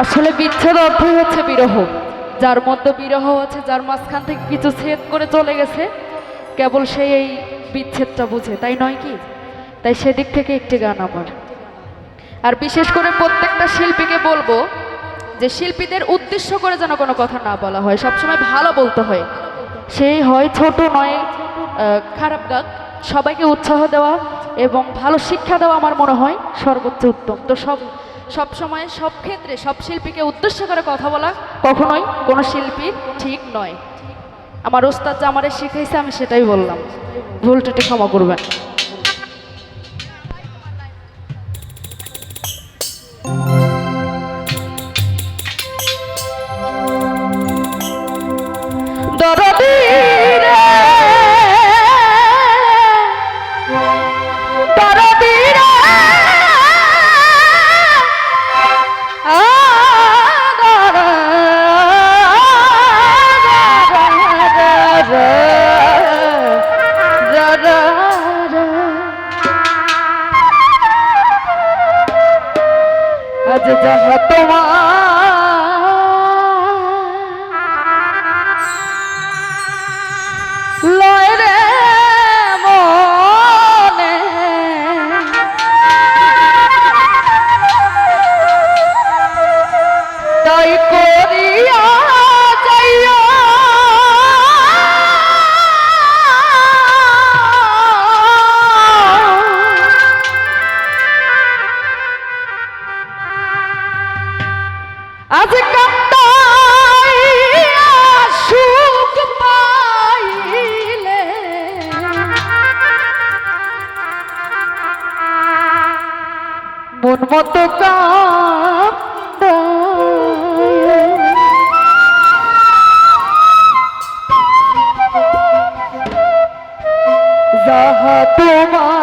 আসলে বিচ্ছেদ অর্থই হচ্ছে বিরহ। যার মধ্যে বিরহ আছে, যার মাঝখান থেকে কিছু ছেদ করে চলে গেছে, কেবল সেই এই বিচ্ছেদটা বুঝে, তাই নয় কি? তাই সেদিক থেকে একটি গান আমার। আর বিশেষ করে প্রত্যেকটা শিল্পীকে বলব যে শিল্পীদের উদ্দেশ্য করে যেন কোনো কথা না বলা হয়, সবসময় ভালো বলতে হয়। সেই হয় ছোট নয় খারাপ গাক সবাইকে উৎসাহ দেওয়া এবং ভালো শিক্ষা দেওয়া আমার মনে হয় সর্বোচ্চ উত্তম। তো সব সব সময় সব ক্ষেত্রে সব শিল্পীকে উদ্দেশ্য করে কথা বলা কখনোই কোনো শিল্পী ঠিক নয়। আমার ওস্তাদ যা আমারে শিখাইছে, আমি সেটাই বললাম। ভুল ক্ষমা করবেন। মন মতো যাহা তোমার